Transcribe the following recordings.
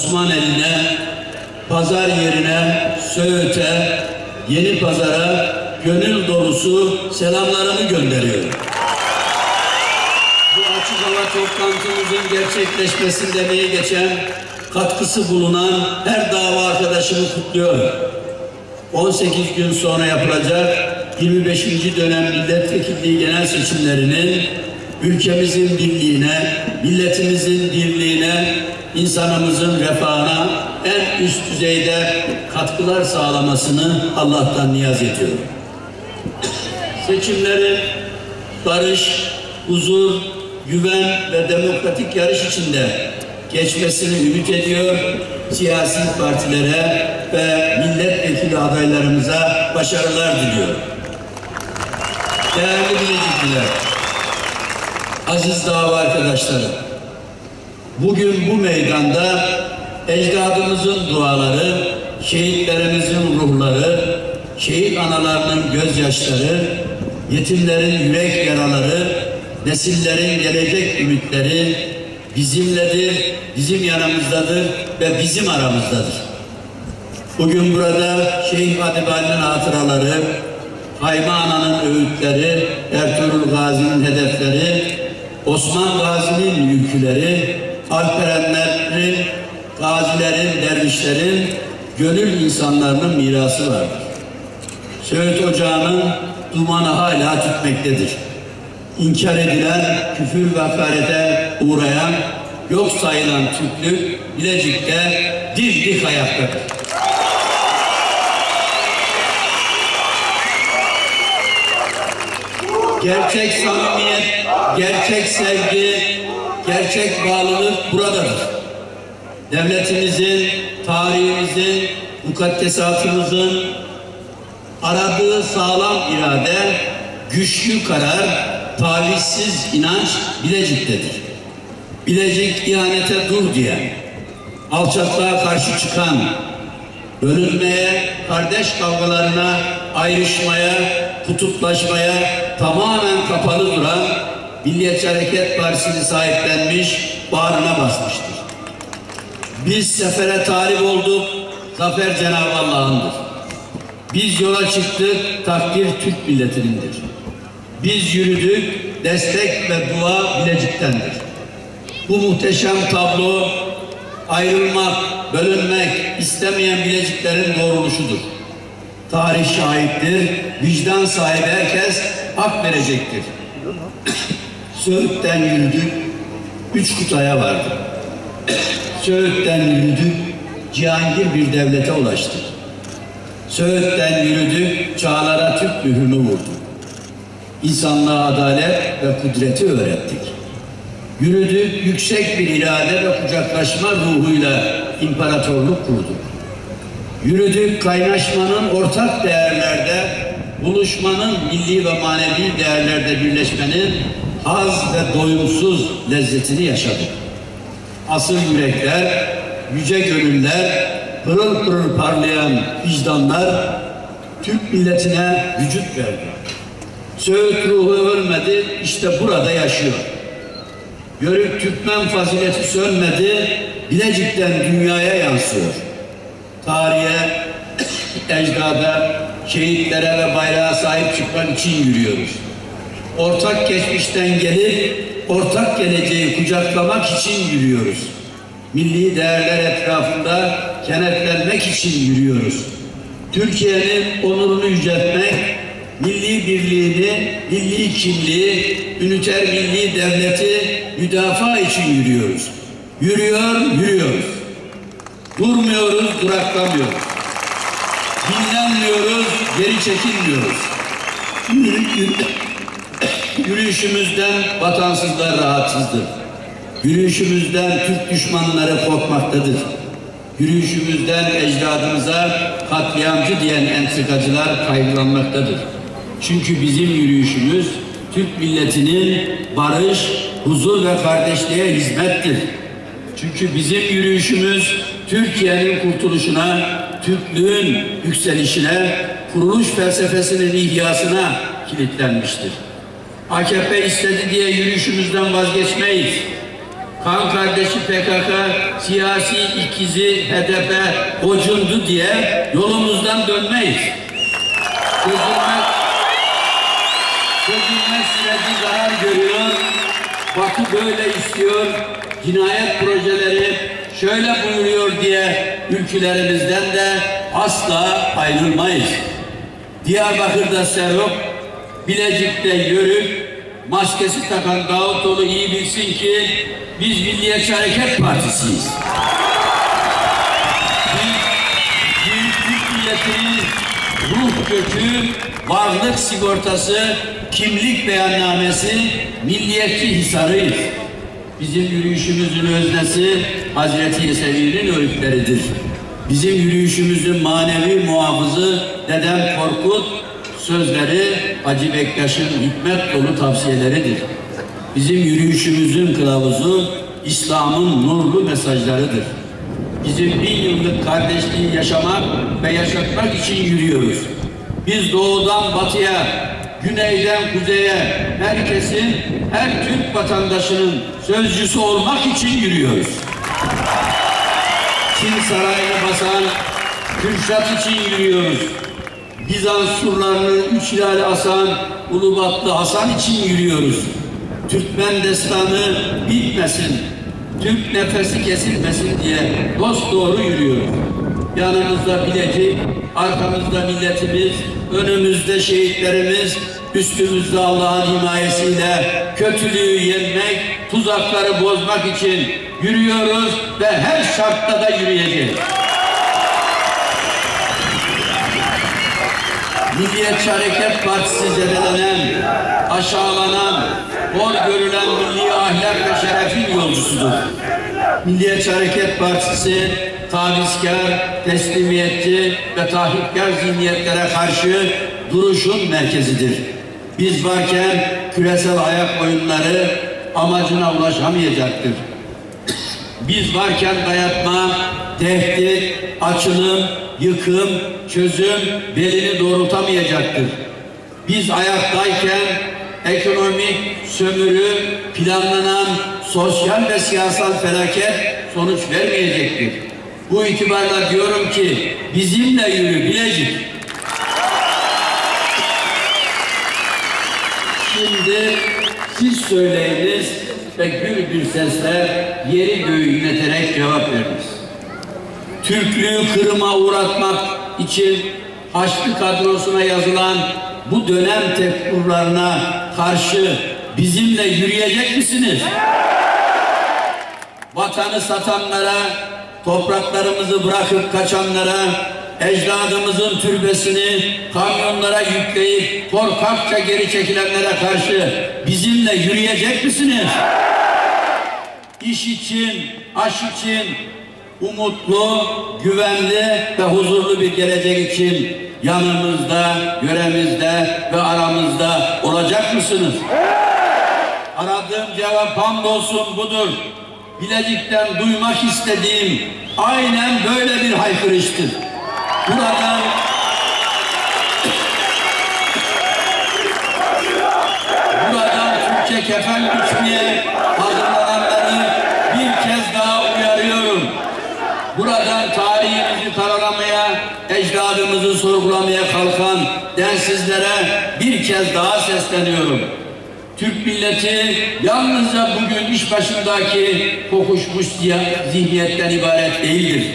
Osmaneli'ne, pazar yerine, Söğüt'e, Yeni Pazar'a gönül dolusu selamlarımı gönderiyorum. Bu açık hava toplantımızın gerçekleşmesinde emeği geçen, katkısı bulunan her dava arkadaşımı kutluyorum. 18 gün sonra yapılacak 25. dönem milletvekilliği genel seçimlerinin ülkemizin birliğine, milletimizin birliğine, insanımızın refahına en üst düzeyde katkılar sağlamasını Allah'tan niyaz ediyorum. Seçimlerin barış, huzur, güven ve demokratik yarış içinde geçmesini ümit ediyor. Siyasi partilere ve milletvekili adaylarımıza başarılar diliyorum. Değerli Bilecikliler, aziz dava arkadaşlarım, bugün bu meydanda ecdadımızın duaları, şehitlerimizin ruhları, şehit analarının gözyaşları, yetimlerin yürek yaraları, nesillerin gelecek ümitleri bizimledir, bizim yanımızdadır ve bizim aramızdadır. Bugün burada Şeyh Adibali'nin hatıraları, Hayma Ana'nın öğütleri, Ertuğrul Gazi'nin hedefleri, Osman Gazi'nin yüküleri, Alperenlerin, gazilerin, dervişlerin, gönül insanlarının mirası vardır. Söğüt Ocağı'nın dumanı hala tütmektedir. İnkar edilen, küfür ve hakarete uğrayan, yok sayılan Türklük Bilecik'te dimdik ayaktadır. Gerçek samimiyet, gerçek sevgi, gerçek bağlılık buradadır. Devletimizin, tarihimizin, mukaddesatımızın aradığı sağlam irade, güçlü karar, tavizsiz inanç Bilecik'tedir. Bilecik ihanete dur diyen, alçaklığa karşı çıkan, bölünmeye, kardeş kavgalarına, ayrışmaya, kutuplaşmaya tamamen kapalı duran Milliyetçi Hareket Partisi'ni sahiplenmiş, bağrına basmıştır. Biz sefere talip olduk, zafer Cenab-ı Allah'ındır. Biz yola çıktık, takdir Türk milletinindir. Biz yürüdük, destek ve dua Bilecik'tendir. Bu muhteşem tablo ayrılmak, bölünmek istemeyen Bileciklerin doğruluşudur. Tarih şahittir, vicdan sahibi herkes hak verecektir. Söğüt'ten yürüdük, üç kutaya vardık. Söğüt'ten yürüdük, Cihangir bir devlete ulaştık. Söğüt'ten yürüdük, çağlara Türk mührünü vurduk. İnsanlığa adalet ve kudreti öğrettik. Yürüdük, yüksek bir irade ve kucaklaşma ruhuyla imparatorluk kurduk. Yürüdük, kaynaşmanın ortak değerlerde, buluşmanın milli ve manevi değerlerde birleşmenin haz ve doyumsuz lezzetini yaşadık. Asıl yürekler, yüce gönüller, pırıl pırıl parlayan vicdanlar Türk milletine vücut verdi. Söğüt ruhu ölmedi, işte burada yaşıyor. Yörük Türkmen fazileti sönmedi, Bilecik'ten dünyaya yansıyor. Tarihe, ecdada, şehitlere ve bayrağa sahip çıkmak için yürüyoruz. Ortak geçmişten gelip, ortak geleceği kucaklamak için yürüyoruz. Milli değerler etrafında kenetlenmek için yürüyoruz. Türkiye'nin onurunu yüceltmek, milli birliğini, milli kimliği, üniter milli devleti müdafaa için yürüyoruz. Yürüyor, yürüyoruz. Durmuyoruz, duraklamıyoruz. Dinlenmiyoruz, geri çekilmiyoruz. Yürü, yürü. Yürüyüşümüzden vatansızlar rahatsızdır. Yürüyüşümüzden Türk düşmanları korkmaktadır. Yürüyüşümüzden ecdadımıza katliamcı diyen entrikacılar kaygılanmaktadır. Çünkü bizim yürüyüşümüz Türk milletinin barış, huzur ve kardeşliğe hizmettir. Çünkü bizim yürüyüşümüz Türkiye'nin kurtuluşuna, Türklüğün yükselişine, kuruluş felsefesinin ihyasına kilitlenmiştir. AKP istedi diye yürüyüşümüzden vazgeçmeyiz. Kan kardeşi PKK, siyasi ikizi HDP gocundu diye yolumuzdan dönmeyiz. Çözülmez, çözülmez süreci zarar görüyor. Batı böyle istiyor. Cinayet projeleri şöyle buyuruyor diye ülkelerimizden de asla ayrılmayız. Diyarbakır'da Serok, Bilecik'te Yörük, maskesi takan Davutoğlu iyi bilsin ki biz Milliyetçi Hareket Partisiyiz. Biz Türk milletinin ruh kökü, varlık sigortası, kimlik beyannamesi, milliyetçi hisarıyız. Bizim yürüyüşümüzün öznesi Hazreti Yesevi'nin öğütleridir. Bizim yürüyüşümüzün manevi muhafızı Dedem Korkut, sözleri Hacı Bektaş'ın hikmet dolu tavsiyeleridir. Bizim yürüyüşümüzün kılavuzu İslam'ın nurlu mesajlarıdır. Bizim bin yıllık kardeşliği yaşamak ve yaşatmak için yürüyoruz. Biz doğudan batıya, güneyden kuzeye, herkesin, her Türk vatandaşının sözcüsü olmak için yürüyoruz. Çin sarayını basan Kürşat için yürüyoruz. Bizans surlarının üç hilali asan Ulubatlı Hasan için yürüyoruz. Türkmen destanı bitmesin, Türk nefesi kesilmesin diye dost doğru yürüyoruz. Yanımızda Bilecik, arkamızda milletimiz, önümüzde şehitlerimiz, üstümüzde Allah'ın himayesiyle kötülüğü yenmek, tuzakları bozmak için yürüyoruz ve her şartta da yürüyeceğiz. Milliyetçi Hareket Partisi zedelenen, aşağılanan, hor görülen milli ahlak ve şerefin yolcusudur. Milliyetçi Hareket Partisi tavizkar, teslimiyetçi ve tahripkar zihniyetlere karşı duruşun merkezidir. Biz varken küresel ayak oyunları amacına ulaşamayacaktır. Biz varken dayatma, tehdit, açılım, yıkım, çözüm belini doğrultamayacaktır. Biz ayaktayken ekonomik sömürü, planlanan sosyal ve siyasal felaket sonuç vermeyecektir. Bu itibarla diyorum ki bizimle yürü Bilecik. Şimdi siz söyleyiniz ve gür bir sesle yeri göğü yöneterek cevap veriniz. Türklüğü kırıma uğratmak için Haçlı kadrosuna yazılan bu dönem tepkurlarına karşı bizimle yürüyecek misiniz? Vatanı satanlara, topraklarımızı bırakıp kaçanlara, ecdadımızın türbesini kamyonlara yükleyip korkakça geri çekilenlere karşı bizimle yürüyecek misiniz? İş için, aş için, umutlu, güvenli ve huzurlu bir gelecek için yanımızda, yöremizde ve aramızda olacak mısınız? Aradığım cevap hamdolsun budur. Bilecik'ten duymak istediğim aynen böyle bir haykırıştır. Buradan buradan Türkçe kefen biçmeye hazırlananları bir kez daha uyarıyorum. Buradan tarihimizi karalamaya, ecdadımızı sorgulamaya kalkan densizlere bir kez daha sesleniyorum. Türk milleti yalnızca bugün iş başındaki kokuşmuş zihniyetten ibaret değildir.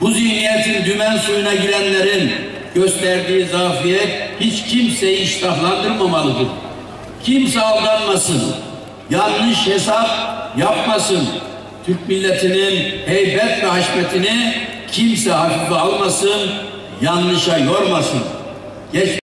Bu zihniyetin dümen suyuna girenlerin gösterdiği zafiyet hiç kimseyi iştahlandırmamalıdır. Kimse aldanmasın, yanlış hesap yapmasın. Türk milletinin heybet ve haşmetini kimse hafife almasın, yanlışa yormasın. Geç